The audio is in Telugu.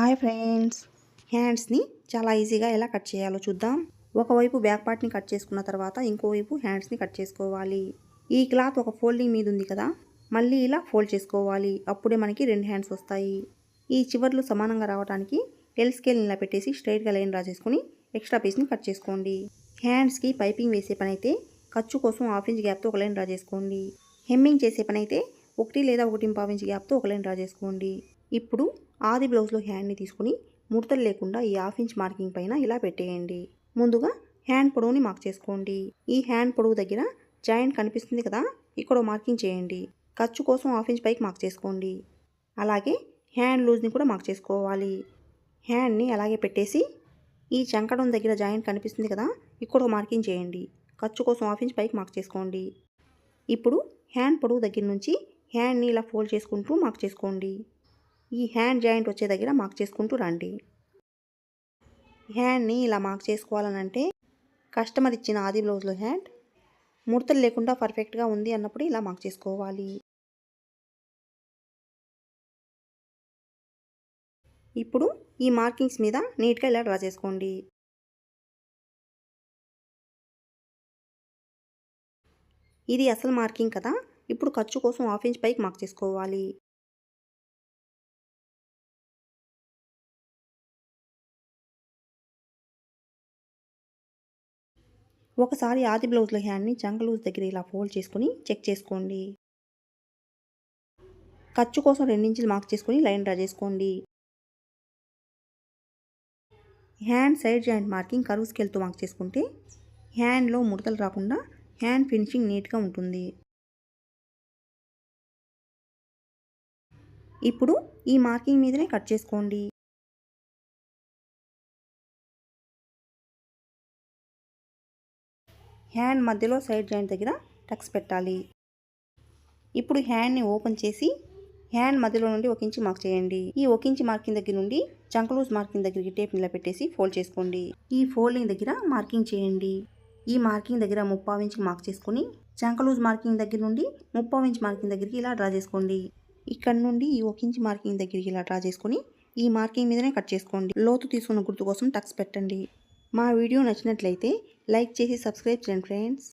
Hi friends. హ్యాండ్స్ని చాలా ఈజీగా ఎలా కట్ చేయాలో చూద్దాం. ఒకవైపు బ్యాక్ పార్ట్ని కట్ చేసుకున్న తర్వాత ఇంకోవైపు హ్యాండ్స్ని కట్ చేసుకోవాలి. ఈ క్లాత్ ఒక ఫోల్డింగ్ మీద ఉంది కదా మళ్ళీ ఇలా ఫోల్డ్ చేసుకోవాలి. అప్పుడే మనకి రెండు హ్యాండ్స్ వస్తాయి. ఈ చివర్లు సమానంగా రావడానికి ఎల్ స్కేల్ ఇలా పెట్టేసి స్ట్రైట్గా లైన్ డ్రా చేసుకుని ఎక్స్ట్రా పీస్ని కట్ చేసుకోండి. హ్యాండ్స్కి పైపింగ్ వేసే పని అయితే ఖర్చు కోసం హాఫ్ ఇంచ్ గ్యాప్తో ఒక లైన్ డ్రా చేసుకోండి హెమ్మింగ్ చేసే పని అయితే ఒకటి లేదా ఒకటి పావు ఇంచ్ గ్యాప్తో ఒక లైన్ డ్రా చేసుకోండి ఇప్పుడు ఆది బ్లౌజ్లో హ్యాండ్ని తీసుకుని ముడతలు లేకుండా ఈ హాఫ్ ఇంచ్ మార్కింగ్ పైన ఇలా పెట్టేయండి. ముందుగా హ్యాండ్ పొడవుని మార్క్ చేసుకోండి. ఈ హ్యాండ్ పొడవు దగ్గర జాయింట్ కనిపిస్తుంది కదా ఇక్కడ మార్కింగ్ చేయండి. ఖర్చు కోసం హాఫ్ ఇంచ్ పైకి మార్క్ చేసుకోండి. అలాగే హ్యాండ్ లూజ్ని కూడా మార్క్ చేసుకోవాలి. హ్యాండ్ని అలాగే పెట్టేసి ఈ చంకడం దగ్గర జాయింట్ కనిపిస్తుంది కదా ఇక్కడ మార్కింగ్ చేయండి. ఖర్చు కోసం హాఫ్ ఇంచ్ పైకి మార్క్ చేసుకోండి. ఇప్పుడు హ్యాండ్ పొడవు దగ్గర నుంచి హ్యాండ్ని ఇలా ఫోల్డ్ చేసుకుంటూ మార్క్ చేసుకోండి. ఈ హ్యాండ్ జాయింట్ వచ్చే దగ్గర మార్క్ చేసుకుంటూ రండి. హ్యాండ్ని ఇలా మార్క్ చేసుకోవాలనంటే కస్టమర్ ఇచ్చిన ఆది బ్లౌజ్లో హ్యాండ్ ముడతలు లేకుండా పర్ఫెక్ట్గా ఉంది అన్నప్పుడు ఇలా మార్క్ చేసుకోవాలి. ఇప్పుడు ఈ మార్కింగ్స్ మీద నీట్గా ఇలా డ్రా చేసుకోండి. ఇది అసలు మార్కింగ్ కదా ఇప్పుడు ఖర్చు కోసం హాఫ్ ఇంచ్ పైకి మార్క్ చేసుకోవాలి. ఒకసారి ఆది బ్లౌజ్లో హ్యాండ్ని జంగ లూజ్ దగ్గర ఇలా ఫోల్డ్ చేసుకుని చెక్ చేసుకోండి. ఖర్చు కోసం రెండించులు మార్క్ చేసుకుని లైన్ డ్రా చేసుకోండి. హ్యాండ్ సైడ్ జాయింట్ మార్కింగ్ కరువు స్కేల్తో మార్క్ చేసుకుంటే హ్యాండ్లో ముడతలు రాకుండా హ్యాండ్ ఫినిషింగ్ నీట్గా ఉంటుంది. ఇప్పుడు ఈ మార్కింగ్ మీదనే కట్ చేసుకోండి. హ్యాండ్ మధ్యలో సైడ్ జాయింట్ దగ్గర టక్స్ పెట్టాలి. ఇప్పుడు హ్యాండ్ని ఓపెన్ చేసి హ్యాండ్ మధ్యలో నుండి ఒక ఇంచు మార్క్ చేయండి. ఈ ఒక ఇంచు మార్కింగ్ దగ్గర నుండి చంకలూజ్ మార్కింగ్ దగ్గరికి టేప్ నిలబెట్టేసి ఫోల్డ్ చేసుకోండి. ఈ ఫోల్డింగ్ దగ్గర మార్కింగ్ చేయండి. ఈ మార్కింగ్ దగ్గర ముప్పావు ఇంచు మార్క్ చేసుకుని చంకలూజ్ మార్కింగ్ దగ్గర నుండి ముప్పావు ఇంచ్ మార్కింగ్ దగ్గరికి ఇలా డ్రా చేసుకోండి. ఇక్కడ నుండి ఈ ఒక ఇంచ్ మార్కింగ్ దగ్గరికి ఇలా డ్రా చేసుకుని ఈ మార్కింగ్ మీదనే కట్ చేసుకోండి. లోతు తీసుకున్న గుర్తు కోసం టక్స్ పెట్టండి. మా వీడియో నచ్చినట్లయితే లైక్ చేసి సబ్స్క్రైబ్ చేయండి ఫ్రెండ్స్.